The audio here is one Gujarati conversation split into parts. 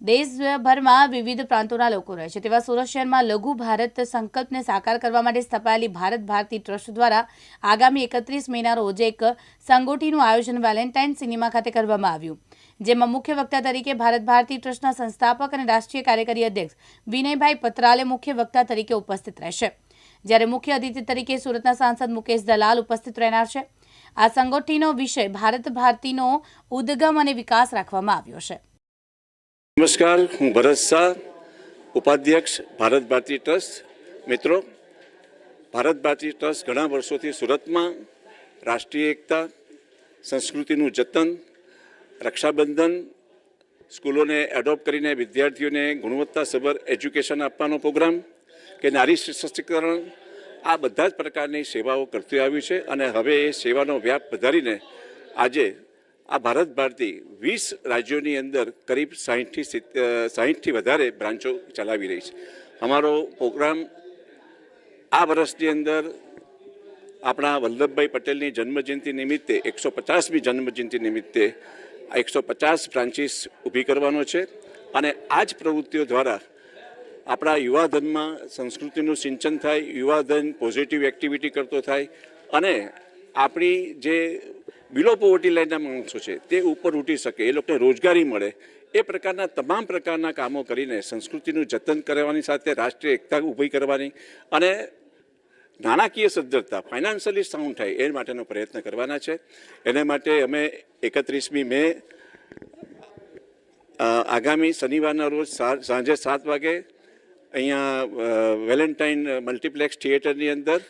દેશભરમાં વિવિધ પ્રાંતોના લોકો રહે છે. તેવા સુરત શહેરમાં લઘુ ભારત સંકલ્પને સાકાર કરવા માટે સ્થપાયેલી ભારત ભારતી ટ્રસ્ટ દ્વારા આગામી એકત્રીસ મેના રોજ એક સંગોઠીનું આયોજન વેલેન્ટાઇન સિનેમા ખાતે કરવામાં આવ્યું. જેમાં મુખ્ય વક્તા તરીકે ભારત ભારતી ટ્રસ્ટના સંસ્થાપક અને રાષ્ટ્રીય કાર્યકારી અધ્યક્ષ વિનયભાઈ પત્રાલે મુખ્ય વક્તા તરીકે ઉપસ્થિત રહેશે જ્યારે મુખ્ય અતિથિ તરીકે સુરતના સાંસદ મુકેશ દલાલ ઉપસ્થિત રહેનાર છે. આ સંગોઠીનો વિષય ભારત ભારતીનો ઉદ્ગમ અને વિકાસ રાખવામાં આવ્યો છે. નમસ્કાર, હું ભરત શાહ, ઉપાધ્યક્ષ ભારત ભારતી ટ્રસ્ટ. મિત્રો, ભારત ભારતી ટ્રસ્ટ ઘણા વર્ષોથી સુરતમાં રાષ્ટ્રીય એકતા, સંસ્કૃતિનું જતન, રક્ષાબંધન, સ્કૂલોને એડોપ્ટ કરીને વિદ્યાર્થીઓને ગુણવત્તાસભર એજ્યુકેશન આપવાનો પ્રોગ્રામ કે નારી સશક્તિકરણ, આ બધા જ પ્રકારની સેવાઓ કરતી આવ્યું છે અને હવે એ સેવાનો વ્યાપ વધારીને આજે આ ભારત ભારતી વીસ રાજ્યોની અંદર કરીબ સાહીઠથી સાહીઠથી વધારે બ્રાન્ચો ચલાવી રહી છે. અમારો પ્રોગ્રામ આ વર્ષની અંદર આપણા વલ્લભભાઈ પટેલની જન્મજયંતિ નિમિત્તે, એકસો પચાસમી જન્મજયંતિ નિમિત્તે એકસો પચાસ બ્રાન્ચીસ ઊભી કરવાનો છે અને આ જ પ્રવૃત્તિઓ દ્વારા આપણા યુવાધનમાં સંસ્કૃતિનું સિંચન થાય, યુવાધન પોઝિટિવ એક્ટિવિટી કરતો થાય અને આપણી જે બિલો પોવર્ટી લાઇનના માણસો છે, તે ઉપર ઉઠી શકે, એ લોકોને રોજગારી મળે, એ પ્રકારના તમામ પ્રકારના કામો કરીને સંસ્કૃતિનું જતન કરવાની સાથે રાષ્ટ્રીય એકતા ઊભી કરવાની અને નાણાકીય સદ્ધરતા ફાઇનાન્શિયલી સાઉન્ડ થાય, એ માટેનો પ્રયત્ન કરવાના છે. એને માટે અમે એકત્રીસમી મે આગામી શનિવારના રોજ સાંજે સાત વાગે અહીંયા વેલેન્ટાઇન મલ્ટીપ્લેક્સ થિયેટરની અંદર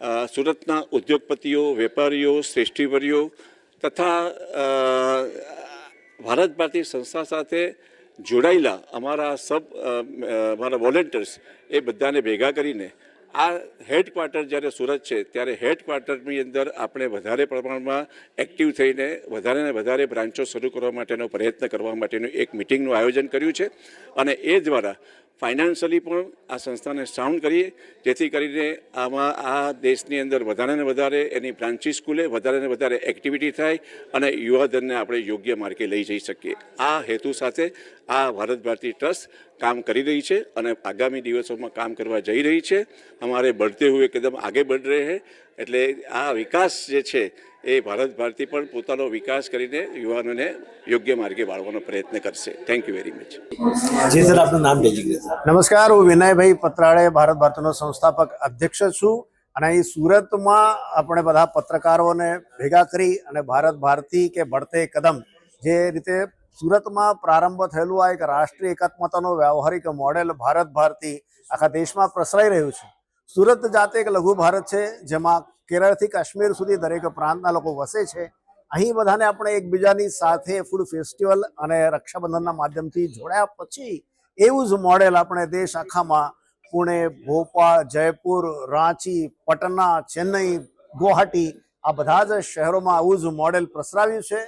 સુરતના ઉદ્યોગપતિઓ વેપારીઓ શ્રેષ્ઠીવરીઓ તથા ભારત ભારતી સંસ્થા સાથે જોડાયેલા અમારા સબ અમારા વોલેન્ટિયર્સ એ બધાને ભેગા કરીને આ હેડક્વાર્ટર જ્યારે સુરત છે, ત્યારે હેડક્વાર્ટરની અંદર આપણે વધારે પ્રમાણમાં એક્ટિવ થઈને વધારે ને વધારે બ્રાન્ચો શરૂ કરવા માટેનો પ્રયત્ન કરવા માટેનું એક મિટિંગનું આયોજન કર્યું છે. અને એ દ્વારા ફાઇનાન્શિયલી પણ આ સંસ્થાને સાઉન્ડ કરીએ, જેથી કરીને આમાં આ દેશની અંદર વધારે ને વધારે એની બ્રાન્ચીસ સ્કૂલે વધારે ને વધારે એક્ટિવિટી થાય અને યુવાધનને આપણે યોગ્ય માર્ગે લઈ જઈ શકીએ. આ હેતુ સાથે આ ભારત ભારતી ટ્રસ્ટ કામ કરી રહી છે અને આગામી દિવસોમાં કામ કરવા જઈ રહી છે. અમારે બઢતે હુએ એકદમ આગળ બઢ રહે હૈ. એટલે આ વિકાસ જે છે એ ભારત ભારતી પણ પોતાનો વિકાસ કરીને યુવાનોને યોગ્ય માર્ગે વાળવાનો પ્રયત્ન કરશે. Thank you very much ji sir આપનું નામ નમસ્કાર હું વિનયભાઈ પત્રાળે ભારત ભારતનો સંસ્થાપક અધ્યક્ષ છું અને અહીં સુરતમાં આપણે બધા પત્રકારોને ભેગા કરી અને ભારત ભારતી કે બઢતે કદમ જે રીતે સુરતમાં પ્રારંભ થયેલું આ એક રાષ્ટ્રીય એકાત્મતાનો વ્યવહારિક મોડેલ ભારત ભારતી આખા દેશમાં પ્રસરાઈ રહ્યું છે. સુરત જાતે એક લઘુ ભારત છે, જેમાં કેરળથી કાશ્મીર સુધી દરેક પ્રાંતના લોકો વસે છે. અહીં બધાને આપણે એકબીજાની સાથે ફૂડ ફેસ્ટિવલ અને રક્ષાબંધનના માધ્યમથી જોડ્યા પછી એવું જ મોડેલ આપણે દેશ આખામાં પુણે, ભોપાળ, જયપુર, રાંચી, પટના, ચેન્નઈ, ગુવાહાટી આ બધા જ શહેરોમાં આવું જ મોડેલ પ્રસરાવ્યું છે.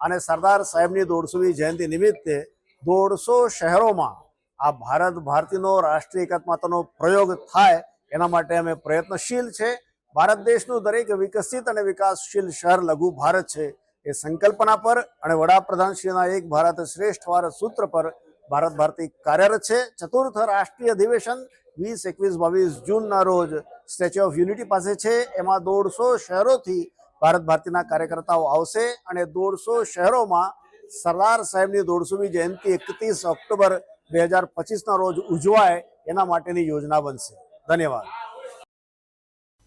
અને સરદાર સાહેબની દોઢસોમી જયંતિ નિમિત્તે દોઢસો શહેરોમાં આ ભારત ભારતીનો રાષ્ટ્રીય એકાત્મતાનો પ્રયોગ થાય એના માટે અમે પ્રયત્નશીલ છે. ભારત દેશનું દરેક વિકસિત અને વિકાસશીલ શહેર લઘુ ભારત છે એ સંકલ્પના પર અને વડાપ્રધાનશ્રીના એક ભારત શ્રેષ્ઠ ભારત સૂત્ર પર ભારત ભારતી કાર્યરત છે. ચતુર્થ રાષ્ટ્રીય અધિવેશન વીસ, એકવીસ, બાવીસ જૂનના રોજ સ્ટેચ્યુ ઓફ યુનિટી પાસે છે. એમાં દોઢસો શહેરોથી ભારત ભારતીના કાર્યકર્તાઓ આવશે અને દોઢસો શહેરોમાં સરદાર સાહેબની દોઢસોમી જયંતિ એકત્રીસ ઓક્ટોબર બે હજાર પચીસના રોજ ઉજવાય એના માટેની યોજના બનશે. ધન્યવાદ.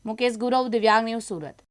મુકેશ ગુરવ દિવ્યાંગ ન્યૂઝ સુરત.